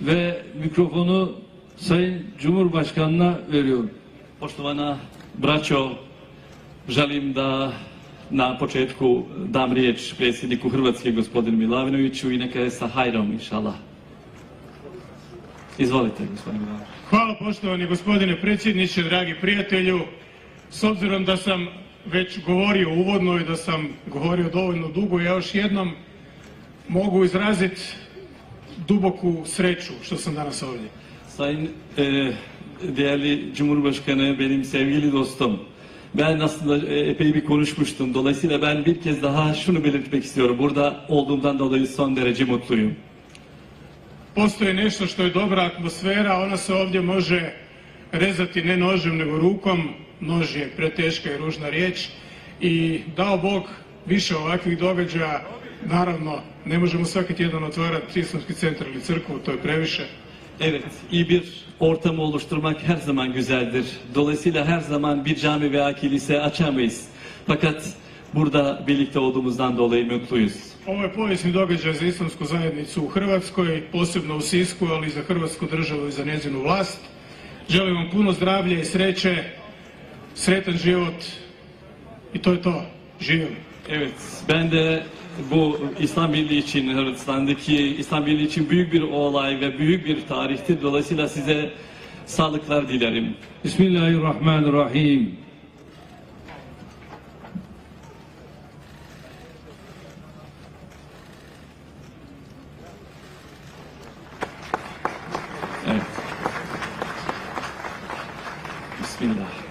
ve mikrofonu Sayın Cumhurbaşkanı'na veriyorum. Poštovana braćo, želim da na početku dam riječ predsjedniku Hrvatske gospodinu Milavinoviću i neka je sa hajrom, inšala. Izvolite, gospodine Milavinović. Hvala poštovani gospodine predsjedniče, dragi prijatelju. S obzirom da sam već govorio uvodno i da sam govorio dovoljno dugo, ja još jednom mogu izraziti duboku sreću što sam danas ovdje. Sayın e, değerli Cumhurbaşkanı, benim sevgili dostum. Ben aslında e, epey bir konuşmuştum. Dolayısıyla ben bir kez daha şunu belirtmek istiyorum. Burada olduğumdan dolayı son derece mutluyum. Postoji nešto što je dobra atmosfera, ona se ovdje može rezati ne nožem nego rukom, nož je preteška i ružna riječ i dao Bog više ovakvih događaja, naravno ne možemo svaki tjedan otvarati islamski centar ili crkvu, to je previše, Evet, iyi bir ortamı oluşturmak her zaman güzeldir. Dolayısıyla her zaman bir cami veya kilise açamayız. Fakat burada birlikte olduğumuzdan dolayı mutluyuz. Ovo je povijesni događaj za islamsku zajednicu u Hrvatskoj, posebno u Sisku, ali i za Hrvatsku državu i za njezinu vlast. Želim vam puno zdravlja i sreće, sretan život i to je to. Živjeli. Evet, ben de bu İslam Birliği için Hırvatistan'daki İslam Birliği için büyük bir olay ve büyük bir tarihtir. Dolayısıyla size sağlıklar dilerim. Bismillahirrahmanirrahim. Evet. Bismillah.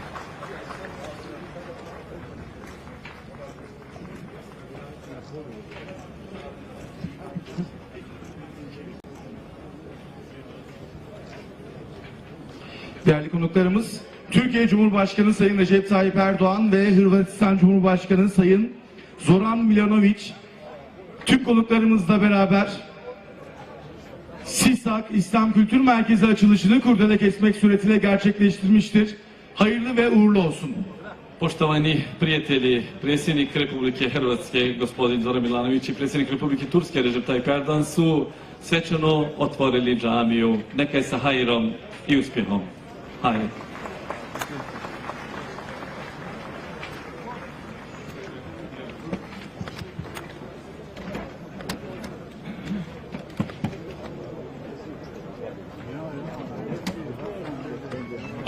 Değerli konuklarımız, Türkiye Cumhurbaşkanı Sayın Recep Tayyip Erdoğan ve Hırvatistan Cumhurbaşkanı Sayın Zoran Milanović, Türk konuklarımızla beraber SİSAK İslam Kültür Merkezi açılışını kurdele kesmek suretiyle gerçekleştirmiştir. Hayırlı ve uğurlu olsun. Poštovani prijatelji, predsjednik Republike Hrvatske, gospodin Zoran Milanović i predsjednik Republike Turske, Recep Tayyip Erdogan su svečano otvorili džamiju. Neka je sa hajrom i uspjehom. Hajde.